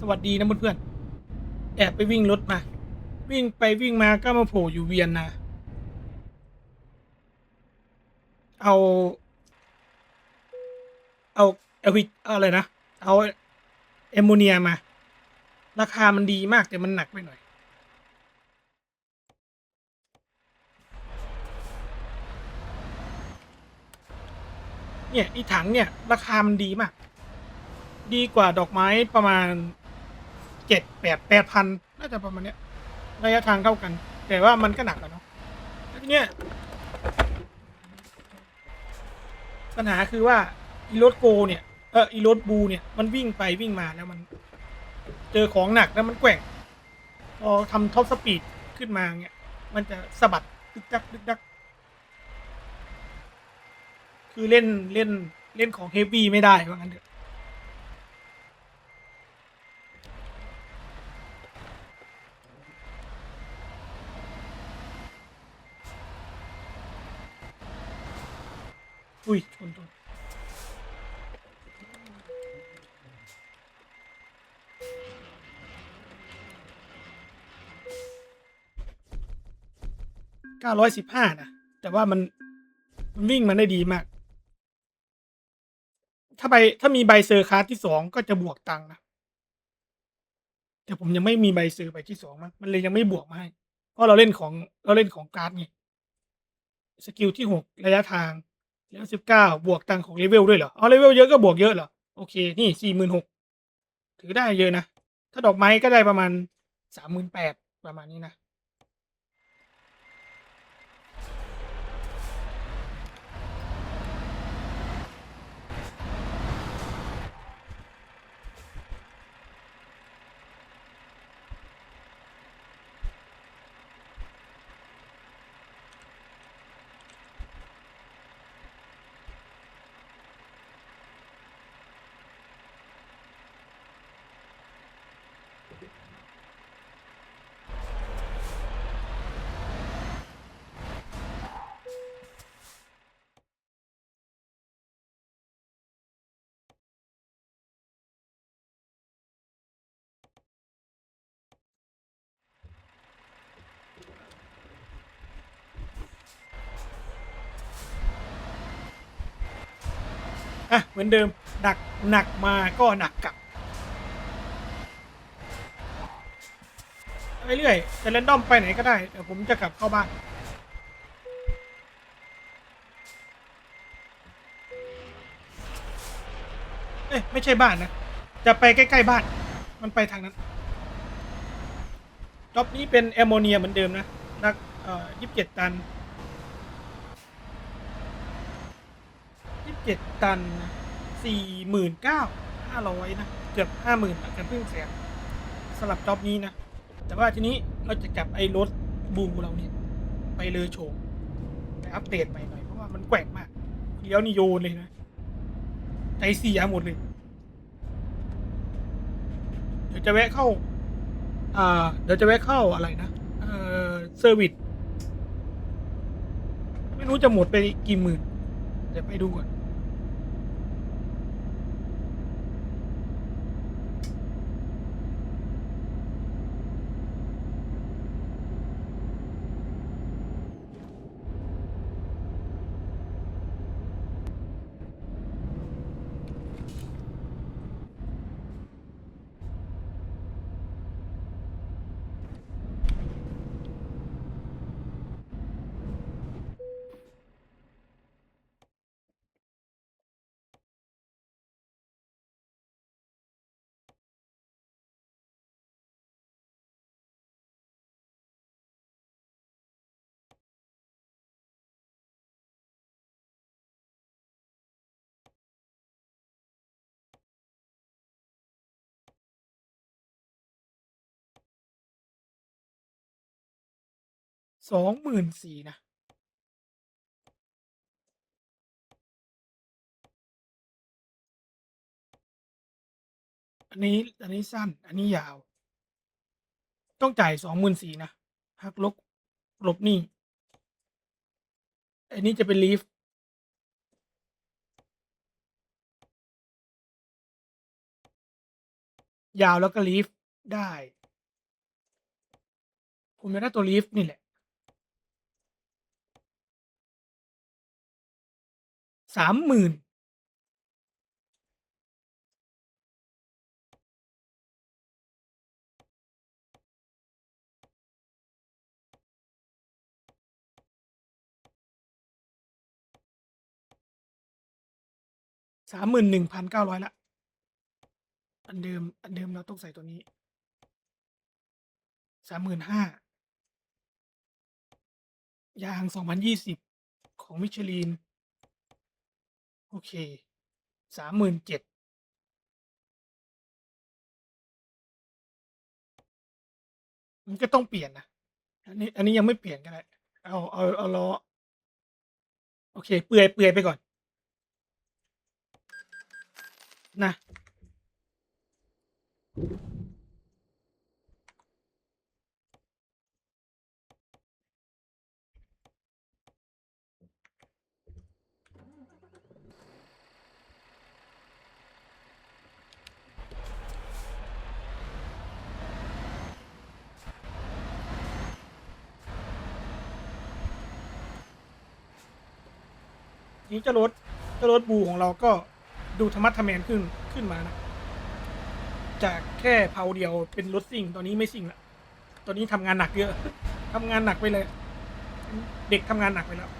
สวัสดีนะเพื่อนๆแอบไปวิ่งรถมา วิ่งไปวิ่งมาก็มาโผล่อยู่เวียนนาเอา เอาเอวิเอาอะไรนะ เอาเอมโมเนียมา ราคามันดีมากแต่มันหนักไปหน่อย เนี่ยอีถังเนี่ย ราคามันดีมาก ดีกว่าดอกไม้ประมาณ เจ็ดแปดแปดพันน่าจะประมาณเนี้ยระยะทางเท่ากัน แต่ว่ามันก็หนักอะเนาะแล้วทีเนี้ยปัญหาคือว่าอีโรถโกเนี่ยเอออีโรถบูเนี่ยมันวิ่งไปวิ่งมาแล้วมัน เจอของหนักแล้วมันแกว่งพอทำท็อปสปีดขึ้นมาเนี่ยมันจะสะบัดดึกดักดึกดัก คือเล่นเล่นเล่นของเฮฟวี่ไม่ได้ว่างั้นเถอะ้าร้อยสิบห้านะ แต่ว่ามันมันวิ่งมันได้ดีมาก ถ้าใบถ้ามีใบเซอร์คาร์ที่สองก็จะบวกตังค์นะ แต่ผมยังไม่มีใบซื้อใบที่สองมันมันเลยยังไม่บวกมาให้ เพราะเราเล่นของเราเล่นของการ์ดไงสกิลที่หกระยะทางแล้วสิบเก้าบวกตังของเลเวลด้วยเหรอเอาเลเวลเยอะก็บวกเยอะเหรอ โอเค นี่สี่หมื่นหกถือได้เยอะนะ ถ้าดอกไม้ก็ได้ประมาณสามหมื่นแปดประมาณนี้นะ อะเหมือนเดิมหนักหนักมาก็หนักกลับไปเรื่อยจะเรนดอมไปไหนก็ได้เดี๋ยวผมจะกลับเข้าบ้านเอ้ยไม่ใช่บ้านนะ จะไปใกล้ๆบ้าน มันไปทางนั้นจ็อบนี้เป็นแอมโมเนียเหมือนเดิมนะนักเอ่อยี่สิบเจ็ดตันยี่สิบ เจ็ดตันสี่หมื่นเก้าห้าร้อยนะ เกือบห้าหมื่นอาจจะเพิ่งแสนสำหรับจ็อบนี้นะ แต่ว่าทีนี้เราจะกลับไอ้รถบูเราเนี่ย ไปเลยโชว์ไปอัปเดตใหม่หน่อย เพราะว่ามันแกว่งมากเลี้ยวนี่โยนเลยนะ ใจเสียหมดเลย เดี๋ยวจะแวะเข้า อ่า เดี๋ยวจะแวะเข้าอะไรนะ เออเซอร์วิสไม่รู้จะหมดไปกี่หมื่นเดี๋ยวไปดูก่อน สองหมื่นสี่นะ อันนี้ อันนี้สั้น อันนี้ยาว ต้องจ่ายสองหมื่นสี่นะ หักลบลบนี่ อันนี้จะเป็นลีฟยาวแล้วก็ลีฟได้ ผมจะได้ตัวลีฟนี่แหละ สามหมื่นสามหมื่นหนึ่งพันเก้าร้อยละ อันเดิม อันเดิมเราต้องใส่ตัวนี้สามหมื่นห้ายางสองพันยี่สิบของมิชลิน โอเค สามหมื่นเจ็ด มันก็ต้องเปลี่ยนนะ อันนี้ อันนี้ยังไม่เปลี่ยนก็ได้ เอา เอา เอาล้อ โอเค เปื่อยเปื่อยไปก่อน นะ นี้เจะรถเจะรถบูของเราก็ดูธรรมะทะแมนขึ้นขึ้นมานะ จากแค่เพาเดียวเป็นรถซิ่ง ตอนนี้ไม่ซิ่งละตอนนี้ทำงานหนักเยอะทำงานหนักไปเลย เด็กทำงานหนักไปแล้ว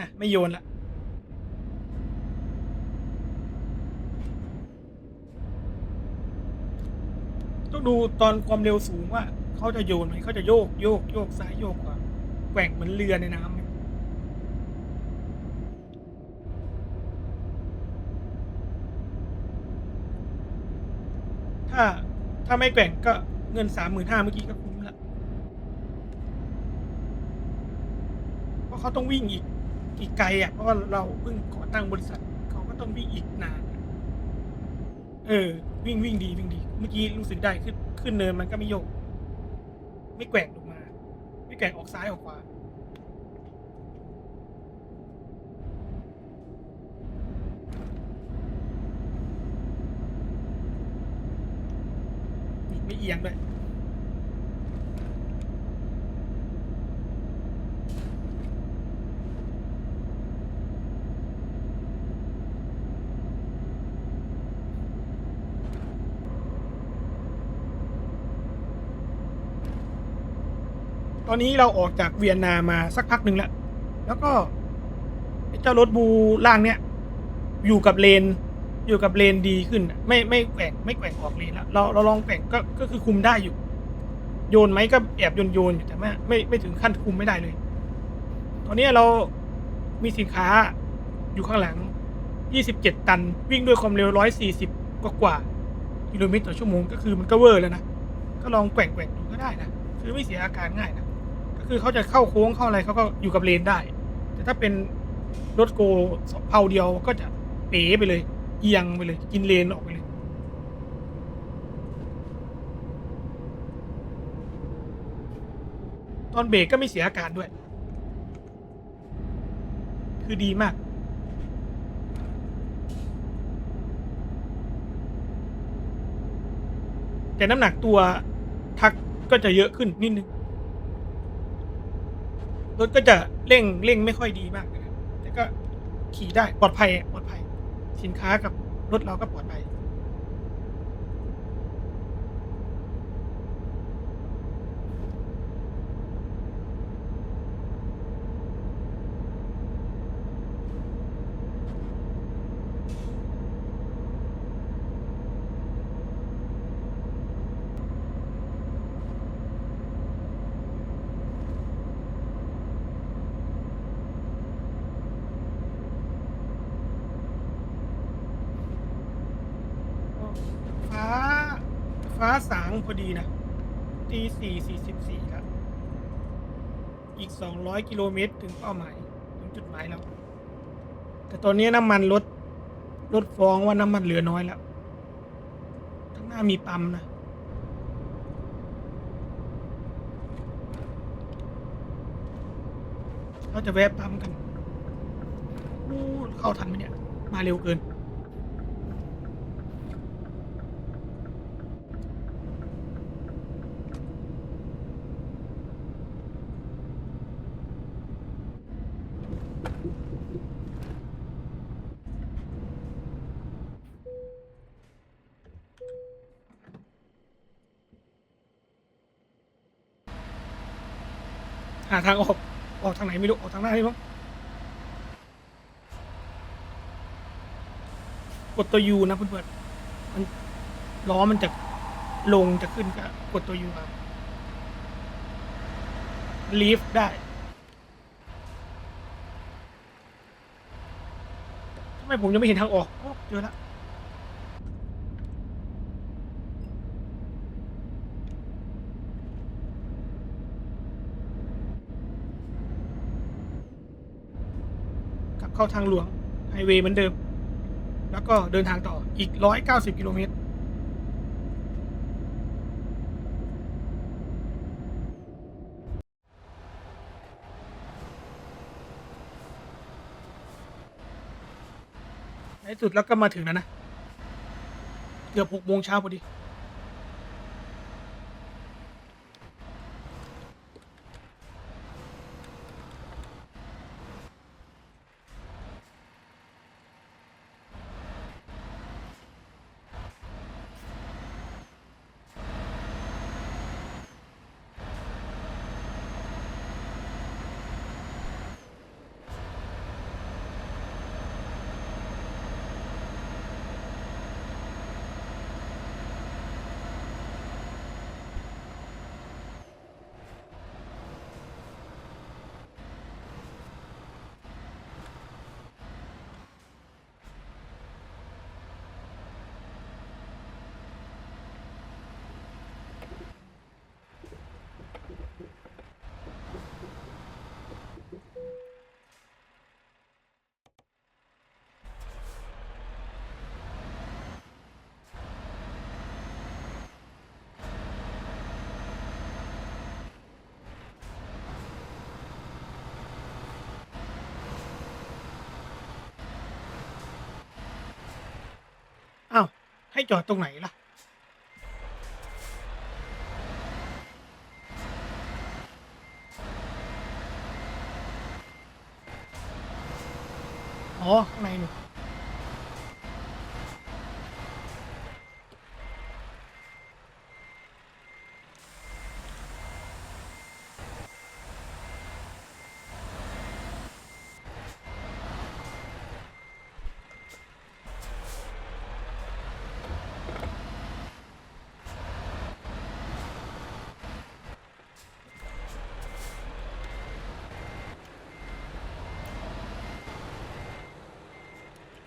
นะไม่โยนละ ต้องดูตอนความเร็วสูงว่าเขาจะโยนไหมเขาจะโยกโยกโยกซ้ายโยกขวาแกว่งเหมือนเรือในน้ำไหมถ้าถ้าไม่แกว่งก็เงินสามหมื่นห้าเมื่อกี้ก็คุ้มละเพราะเขาต้องวิ่งอีกอีกไกลอะเพราะว่าเราเพิ่งก่อตั้งบริษัท เขาก็ต้องวิ่งอีกนาน เออ วิ่งวิ่งดีวิ่งดี เมื่อกี้รู้สึกได้ขึ้นขึ้นเนินมันก็ไม่โยก ไม่แกว่งลงมา ไม่แกว่งออกซ้ายออกขวาไม่เอียงด้วย ตอนนี้เราออกจากเวียนนามาสักพักหนึ่งแล้ว แล้วก็เจ้ารถบูล่างเนี้ยอยู่กับเลน อยู่กับเลนดีขึ้น ไม่ไม่แกว่งไม่แกว่งออกเลนแล้วเราเราลองแกว่งก็ก็คือคุมได้อยู่ โยนไหมก็แอบโยนโยนอยู่แต่ไม่ไม่ไม่ถึงขั้นคุมไม่ได้เลย ตอนนี้เรามีสินค้าอยู่ข้างหลัง 27 ตัน วิ่งด้วยความเร็ว 140 กว่ากว่ากิโลเมตรต่อชั่วโมงก็คือมันก็เวอร์แล้วนะ ก็ลองแกว่งแกว่งดูก็ได้นะ คือไม่เสียอาการง่ายนะ คือเขาจะเข้าโค้งเข้าอะไรเขาก็อยู่กับเลนได้ แต่ถ้าเป็นรถโกเพาเดียวก็จะเป๋ไปเลย เอียงไปเลย กินเลนออกไปเลย ตอนเบรกก็ไม่เสียอาการด้วย คือดีมากแต่น้ำหนักตัวทักก็จะเยอะขึ้นนิดนึง รถก็จะเร่งเร่งไม่ค่อยดีมากนะแต่ก็ขี่ได้ปลอดภัยปลอดภัย สินค้ากับรถเราก็ปลอดภัยังพอดีนะตีสี่สี่สิบสี่ละอีกสองร้อยกิโลเมตรถึงเป้าหมายถึงจุดหมายแล้ว แต่ตอนนี้น้ำมันลดลดฟองว่าน้ำมันเหลือน้อยแล้วข้างหน้ามีปั๊มนะเราจะแวะปั๊มกัน เข้าทันไหมเนี่ย มาเร็วเกิน หาทางออก ออกทางไหนไม่รู้ ออกทางหน้านี่มั้งกดตัวยูนะเพื่อนๆมันล้อมันจะลงจะขึ้นก็กดตัวยูครับลีฟได้ทำไมผมยังไม่เห็นทางออกโอ้เจอแล้ว เข้าทางหลวงไฮเวย์เหมือนเดิม แล้วก็เดินทางต่ออีก 190 กิโลเมตร ในสุดแล้วก็มาถึงแล้วนะ เกือบ6โมงเช้าพอดี อ้าว ให้จอดตรงไหนล่ะ อ๋อข้างในหนู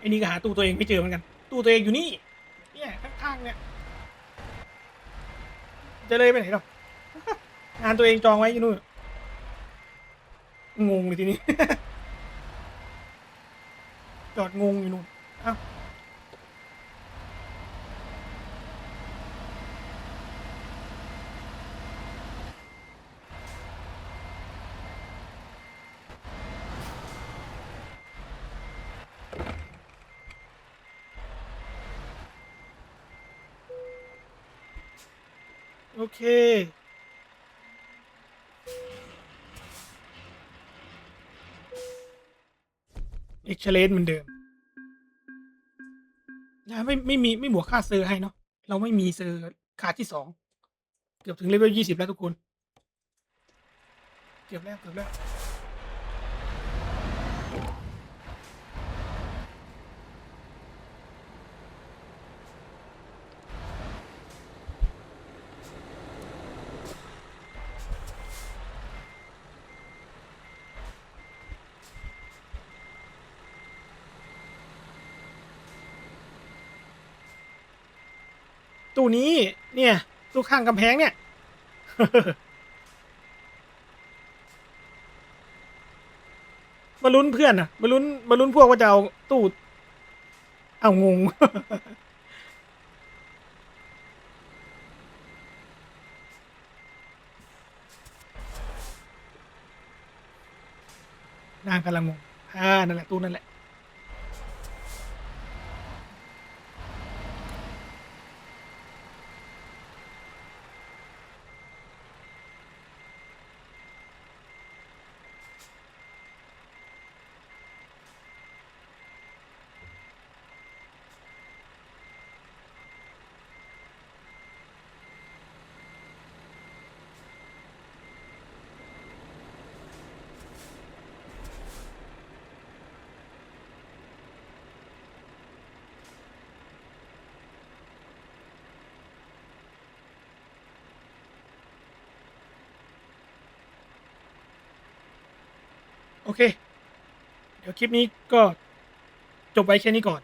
ไอ้นี่ก็หาตู้ตัวเองไม่เจอเหมือนกัน ตู้ตัวเองอยู่นี่ เนี่ยข้างๆเนี่ย จะเลยไปไหนหรอกงานตัวเองจองไว้อยู่นู่น งงเลยทีนี้ จอดงงอยู่นู่นอ้าว โอเค เอ็กชเลนเหมือนเดิมนะไม่ไม่มีไม่บวกค่าเซอร์ให้เนาะเราไม่มีเซอร์ขาดที่สองเกือบถึงเลเวลยี่สิบแล้วทุกคน เกือบแล้วเกือบแล้ว ตู้นี้ เนี่ยตู้ข้างกำแพงเนี่ยมาลุ้นเพื่อนอะมาลุ้นมาลุ้นพวกว่าจะเอาตู้เอางง นางกำลังงงอ่านั่นแหละตู้นั่นแหละ โอเค เดี๋ยวคลิปนี้ก็จบไว้แค่นี้ก่อน